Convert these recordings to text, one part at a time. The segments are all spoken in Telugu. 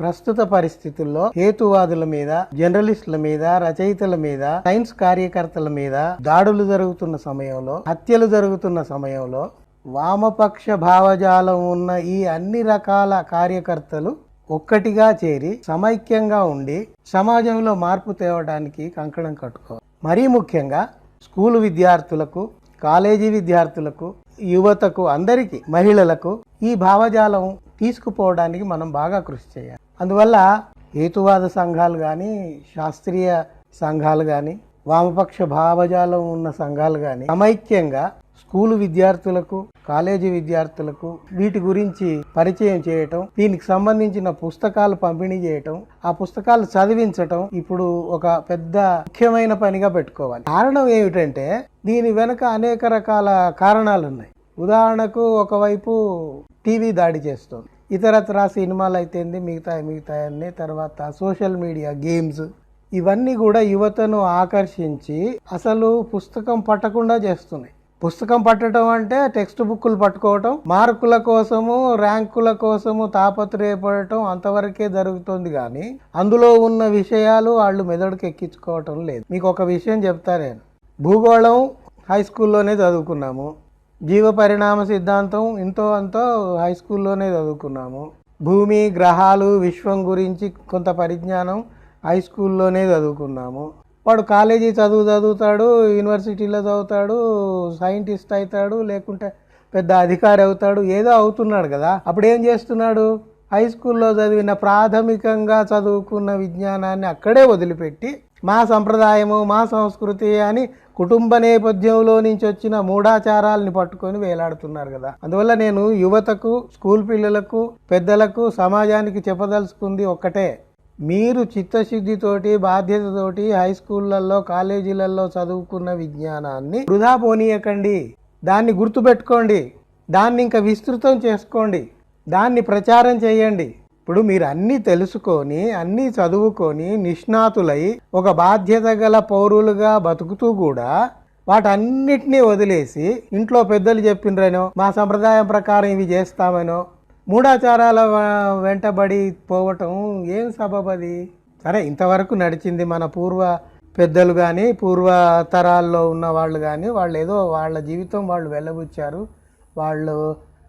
ప్రస్తుత పరిస్థితుల్లో హేతువాదుల మీద జర్నలిస్టుల మీద రచయితల మీద సైన్స్ కార్యకర్తల మీద దాడులు జరుగుతున్న సమయంలో హత్యలు జరుగుతున్న సమయంలో వామపక్ష భావజాలం ఉన్న ఈ అన్ని రకాల కార్యకర్తలు ఒక్కటిగా చేరి సమైక్యంగా ఉండి సమాజంలో మార్పు తేవడానికి కంకణం కట్టుకోవాలి. మరీ ముఖ్యంగా స్కూలు విద్యార్థులకు కాలేజీ విద్యార్థులకు యువతకు అందరికీ మహిళలకు ఈ భావజాలం తీసుకుపోవడానికి మనం బాగా కృషి చేయాలి. అందువల్ల హేతువాద సంఘాలు కానీ శాస్త్రీయ సంఘాలు కానీ వామపక్ష భావజాలం ఉన్న సంఘాలు కానీ సమైక్యంగా స్కూలు విద్యార్థులకు కాలేజీ విద్యార్థులకు వీటి గురించి పరిచయం చేయటం దీనికి సంబంధించిన పుస్తకాలు పంపిణీ చేయటం ఆ పుస్తకాలు చదివించటం ఇప్పుడు ఒక పెద్ద ముఖ్యమైన పనిగా పెట్టుకోవాలి. కారణం ఏమిటంటే దీని వెనుక అనేక రకాల కారణాలు ఉన్నాయి ఉదాహరణకు ఒకవైపు టీవీ దాడి చేస్తుంది. ఇతరత్ర సినిమాలు అయితేంది మిగతా మిగతా అన్ని తర్వాత సోషల్ మీడియా గేమ్స్. ఇవన్నీ కూడా యువతను ఆకర్షించి అసలు పుస్తకం పట్టకుండా చేస్తున్నాయి. పుస్తకం పట్టడం అంటే టెక్స్ట్ బుక్కులు పట్టుకోవటం మార్కుల కోసము ర్యాంకుల కోసము తాపత్రయపడటం అంతవరకే జరుగుతుంది కానీ అందులో ఉన్న విషయాలు వాళ్ళు మెదడుకు ఎక్కించుకోవటం లేదు. మీకు ఒక విషయం చెప్తా నేను. భూగోళం హై స్కూల్లోనే చదువుకున్నాము. జీవ పరిణామ సిద్ధాంతం ఇంతో అంతో హై స్కూల్లోనే చదువుకున్నాము. భూమి గ్రహాలు విశ్వం గురించి కొంత పరిజ్ఞానం హై స్కూల్లోనే చదువుకున్నాము. వాడు కాలేజీ చదువు చదువుతాడు యూనివర్సిటీలో చదువుతాడు సైంటిస్ట్ అవుతాడు లేకుంటే పెద్ద అధికారి అవుతాడు ఏదో అవుతున్నాడు కదా. అప్పుడు ఏం చేస్తున్నాడు? హై స్కూల్లో చదివిన ప్రాథమికంగా చదువుకున్న విజ్ఞానాన్ని అక్కడే వదిలిపెట్టి మా సంప్రదాయము మా సంస్కృతి అని కుటుంబ నేపథ్యంలో నుంచి వచ్చిన మూఢాచారాలని పట్టుకొని వేలాడుతున్నారు కదా. అందువల్ల నేను యువతకు స్కూల్ పిల్లలకు పెద్దలకు సమాజానికి చెప్పదలుచుకుంది ఒక్కటే. మీరు చిత్తశుద్ధితోటి బాధ్యతతోటి హై స్కూళ్ళల్లో కాలేజీలలో చదువుకున్న విజ్ఞానాన్ని వృధా పోనీయకండి. దాన్ని గుర్తుపెట్టుకోండి. దాన్ని ఇంకా విస్తృతం చేసుకోండి. దాన్ని ప్రచారం చేయండి. ఇప్పుడు మీరు అన్నీ తెలుసుకొని అన్నీ చదువుకొని నిష్ణాతులై ఒక బాధ్యత గల పౌరులుగా బతుకుతూ కూడా వాటన్నిటినీ వదిలేసి ఇంట్లో పెద్దలు చెప్పినరేనో మా సంప్రదాయం ప్రకారం ఇవి చేస్తామనో మూఢాచారాల వెంటబడి పోవటం ఏం సబబది సరే ఇంతవరకు నడిచింది మన పూర్వ పెద్దలు కానీ పూర్వ తరాల్లో ఉన్న వాళ్ళు కానీ వాళ్ళు ఏదో వాళ్ళ జీవితం వాళ్ళు వెళ్ళబుచ్చారు. వాళ్ళు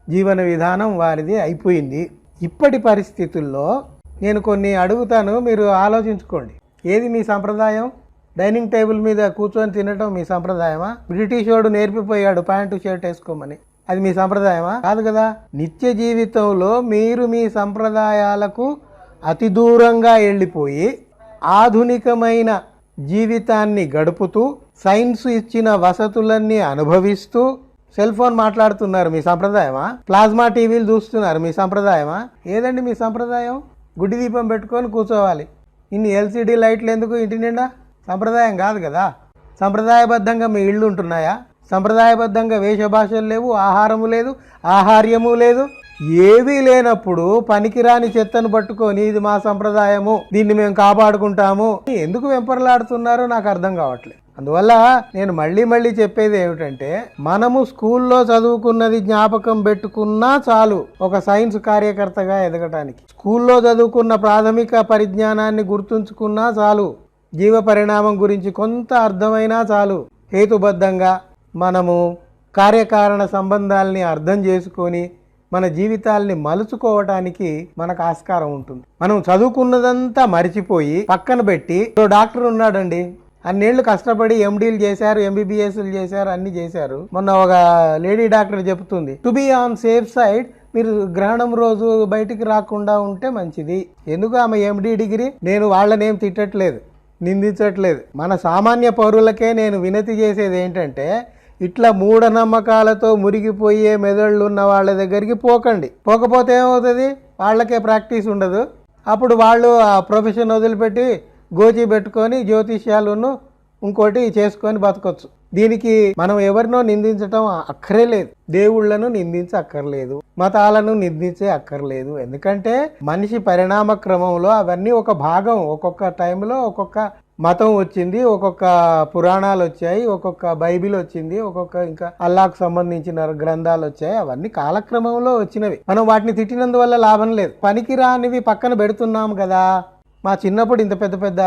జీవన విధానం వారిది అయిపోయింది. ఇప్పటి పరిస్థితుల్లో నేను కొన్ని అడుగుతాను మీరు ఆలోచించుకోండి. ఏది మీ సంప్రదాయం? డైనింగ్ టేబుల్ మీద కూర్చొని తినటం మీ సంప్రదాయమా? బ్రిటిష్ వాడు నేర్పిపోయాడు ప్యాంటు షర్ట్ వేసుకోమని. అది మీ సంప్రదాయమా? కాదు కదా. నిత్య జీవితంలో మీరు మీ సంప్రదాయాలకు అతి దూరంగా వెళ్ళిపోయి ఆధునికమైన జీవితాన్ని గడుపుతూ సైన్స్ ఇచ్చిన వసతులన్నీ అనుభవిస్తూ సెల్ ఫోన్ మాట్లాడుతున్నారు మీ సంప్రదాయమా? ప్లాస్మా టీవీలు చూస్తున్నారు మీ సంప్రదాయమా? ఏదండి మీ సంప్రదాయం? గుడ్డి దీపం పెట్టుకొని కూర్చోవాలి. ఇన్ని ఎల్సిడి లైట్లు ఎందుకు ఇంటి నిండా? సంప్రదాయం కాదు కదా. సంప్రదాయబద్ధంగా మీ ఇళ్ళు ఉంటున్నాయా? సంప్రదాయబద్ధంగా వేషభాషలు లేవు ఆహారము లేదు ఆహార్యము లేదు. ఏవీ లేనప్పుడు పనికిరాని చెత్తను పట్టుకొని ఇది మా సంప్రదాయము. దీన్ని మేము కాపాడుకుంటాము. ఎందుకు వెంపర్లాడుతున్నారో నాకు అర్థం కావట్లేదు. అందువల్ల నేను మళ్ళీ మళ్ళీ చెప్పేది ఏమిటంటే మనము స్కూల్లో చదువుకున్నది జ్ఞాపకం పెట్టుకున్నా చాలు ఒక సైన్స్ కార్యకర్తగా ఎదగటానికి. స్కూల్లో చదువుకున్న ప్రాథమిక పరిజ్ఞానాన్ని గుర్తుంచుకున్నా చాలు. జీవ పరిణామం గురించి కొంత అర్థమైనా చాలు. హేతుబద్ధంగా మనము కార్యకారణ సంబంధాలని అర్థం చేసుకొని మన జీవితాల్ని మలుచుకోవటానికి మనకు ఆస్కారం ఉంటుంది. మనం చదువుకున్నదంతా మరిచిపోయి పక్కన పెట్టి డాక్టర్ ఉన్నాడండి. అన్నేళ్ళు కష్టపడి ఎండీలు చేశారు ఎంబీబీఎస్లు చేశారు అన్ని చేశారు. మొన్న ఒక లేడీ డాక్టర్ చెప్తుంది to be on safe side మీరు గ్రహణం రోజు బయటికి రాకుండా ఉంటే మంచిది. ఎందుకు ఆమె ఎండి డిగ్రీ? నేను వాళ్ళనేం తిట్టట్లేదు నిందించట్లేదు. మన సామాన్య పౌరులకే నేను వినతి చేసేది ఏంటంటే ఇట్లా మూఢనమ్మకాలతో మురిగిపోయే మెదళ్ళు ఉన్న వాళ్ళ దగ్గరికి పోకండి. పోకపోతే ఏమవుతుంది? వాళ్ళకే ప్రాక్టీస్ ఉండదు. అప్పుడు వాళ్ళు ఆ ప్రొఫెషన్ వదిలిపెట్టి గోచి పెట్టుకొని జ్యోతిష్యాలను ఇంకోటి చేసుకొని బతకొచ్చు. దీనికి మనం ఎవరినో నిందించటం అక్కరే లేదు. దేవుళ్ళను నిందించ అక్కర్లేదు. మతాలను నిందించే అక్కర్లేదు. ఎందుకంటే మనిషి పరిణామ క్రమంలో అవన్నీ ఒక భాగం. ఒక్కొక్క టైంలో ఒక్కొక్క మతం వచ్చింది ఒక్కొక్క పురాణాలు వచ్చాయి ఒక్కొక్క బైబిల్ వచ్చింది ఒక్కొక్క ఇంకా అల్లాకు సంబంధించిన గ్రంథాలు వచ్చాయి. అవన్నీ కాలక్రమంలో వచ్చినవి. మనం వాటిని తిట్టినందువల్ల లాభం లేదు. పనికి రానివి పక్కన పెడుతున్నాం కదా. మా చిన్నప్పుడు ఇంత పెద్ద పెద్ద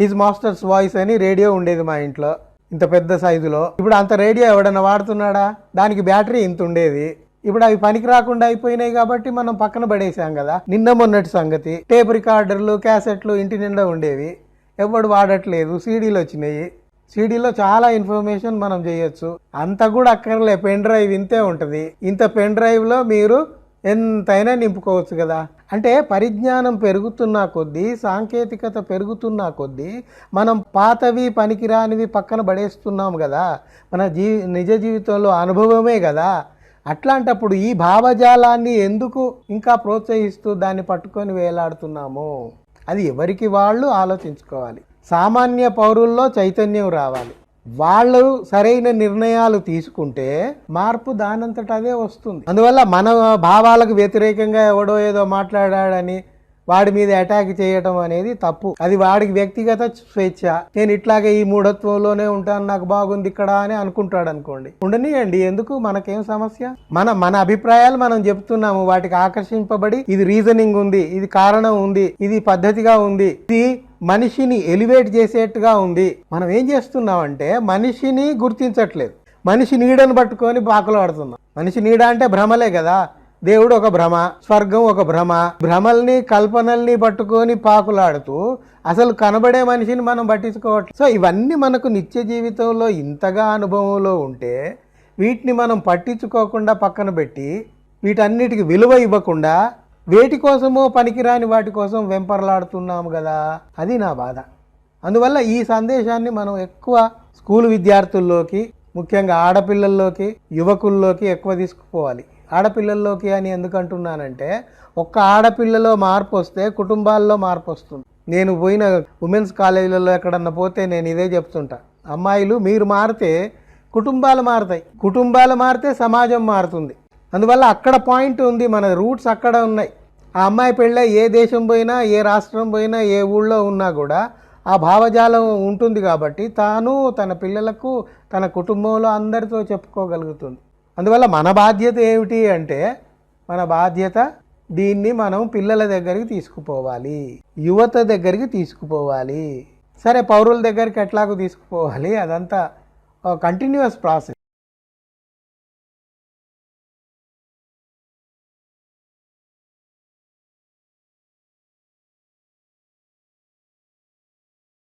హిజ్ మాస్టర్స్ వాయిస్ అని రేడియో ఉండేది మా ఇంట్లో. ఇంత పెద్ద సైజులో. ఇప్పుడు అంత రేడియో ఎవడన్నా వాడుతున్నాడా? దానికి బ్యాటరీ ఇంత ఉండేది. ఇప్పుడు అవి పనికి రాకుండా అయిపోయినాయి కాబట్టి మనం పక్కన పడేసాం కదా. నిన్న మొన్నటి సంగతి. టేప్ రికార్డర్లు క్యాసెట్లు ఇంటి నిండా ఉండేవి. ఎవడు వాడట్లేదు. సీడీలు వచ్చినాయి. సీడీలో చాలా ఇన్ఫర్మేషన్ మనం చేయొచ్చు. అంత కూడా అక్కర్లే. పెన్ డ్రైవ్ ఇంతే ఉంటుంది. ఇంత పెన్ డ్రైవ్లో మీరు ఎంతైనా నింపుకోవచ్చు కదా. అంటే పరిజ్ఞానం పెరుగుతున్న కొద్దీ సాంకేతికత పెరుగుతున్న కొద్దీ మనం పాతవి పనికిరానివి పక్కన పడేస్తున్నాం కదా మన జీ నిజ జీవితంలో అనుభవమే కదా అట్లాంటప్పుడు ఈ భావజాలాన్ని ఎందుకు ఇంకా ప్రోత్సహిస్తూ దాన్ని పట్టుకొని వేలాడుతున్నాము? అది ఎవరికి వాళ్ళు ఆలోచించుకోవాలి. సామాన్య పౌరుల్లో చైతన్యం రావాలి. వాళ్ళు సరైన నిర్ణయాలు తీసుకుంటే మార్పు దానంతట అదే వస్తుంది. అందువల్ల మన భావాలకు వ్యతిరేకంగా ఎవడో ఏదో మాట్లాడాడని వాడి మీద అటాక్ చేయటం అనేది తప్పు. అది వాడికి వ్యక్తిగత స్వేచ్ఛ. నేను ఇట్లాగే ఈ మూఢత్వంలోనే ఉంటాను నాకు బాగుంది ఇక్కడ అని అనుకుంటాడు అనుకోండి. ఉండనియండి ఎందుకు? మనకేం సమస్య? మన మన అభిప్రాయాలు మనం చెప్తున్నాము వాటికి ఆకర్షింపబడి ఇది రీజనింగ్ ఉంది ఇది కారణం ఉంది ఇది పద్ధతిగా ఉంది ఇది మనిషిని ఎలివేట్ చేసేట్టుగా ఉంది. మనం ఏం చేస్తున్నామంటే మనిషిని గుర్తించట్లేదు. మనిషి నీడను పట్టుకొని పాకులాడుతున్నాం మనిషి నీడ అంటే భ్రమలే కదా. దేవుడు ఒక భ్రమ స్వర్గం ఒక భ్రమ. భ్రమల్ని కల్పనల్ని పట్టుకొని పాకులాడుతూ అసలు కనబడే మనిషిని మనం పట్టించుకోవట్లేదు. సో ఇవన్నీ మనకు నిత్య జీవితంలో ఇంతగా అనుభవంలో ఉంటే వీటిని మనం పట్టించుకోకుండా పక్కన పెట్టి వీటన్నిటికి విలువ ఇవ్వకుండా వేటి కోసమో పనికిరాని వాటి కోసం వెంపర్లాడుతున్నాము కదా అది నా బాధ. అందువల్ల ఈ సందేశాన్ని మనం ఎక్కువ స్కూల్ విద్యార్థుల్లోకి ముఖ్యంగా ఆడపిల్లల్లోకి యువకుల్లోకి ఎక్కువ తీసుకుపోవాలి. ఆడపిల్లల్లోకి అని ఎందుకు అంటున్నానంటే ఒక్క ఆడపిల్లలో మార్పు వస్తే కుటుంబాల్లో మార్పు వస్తుంది. నేను పోయిన ఉమెన్స్ కాలేజీలలో ఎక్కడన్నా పోతే నేను ఇదే చెప్తుంటా. అమ్మాయిలు మీరు మారితే కుటుంబాలు మారుతాయి. కుటుంబాలు మారితే సమాజం మారుతుంది. అందువల్ల అక్కడ పాయింట్ ఉంది మన రూట్స్ అక్కడ ఉన్నాయి. ఆ అమ్మాయి పెళ్ళ ఏ దేశం పోయినా ఏ రాష్ట్రం పోయినా ఏ ఊళ్ళో ఉన్నా కూడా ఆ భావజాలం ఉంటుంది కాబట్టి తాను తన పిల్లలకు తన కుటుంబంలో అందరితో చెప్పుకోగలుగుతుంది. అందువల్ల మన బాధ్యత ఏమిటి అంటే మన బాధ్యత దీన్ని మనం పిల్లల దగ్గరికి తీసుకుపోవాలి యువత దగ్గరికి తీసుకుపోవాలి. సరే పౌరుల దగ్గరికి ఎట్లాగో తీసుకుపోవాలి? అదంతా కంటిన్యూస్ ప్రాసెస్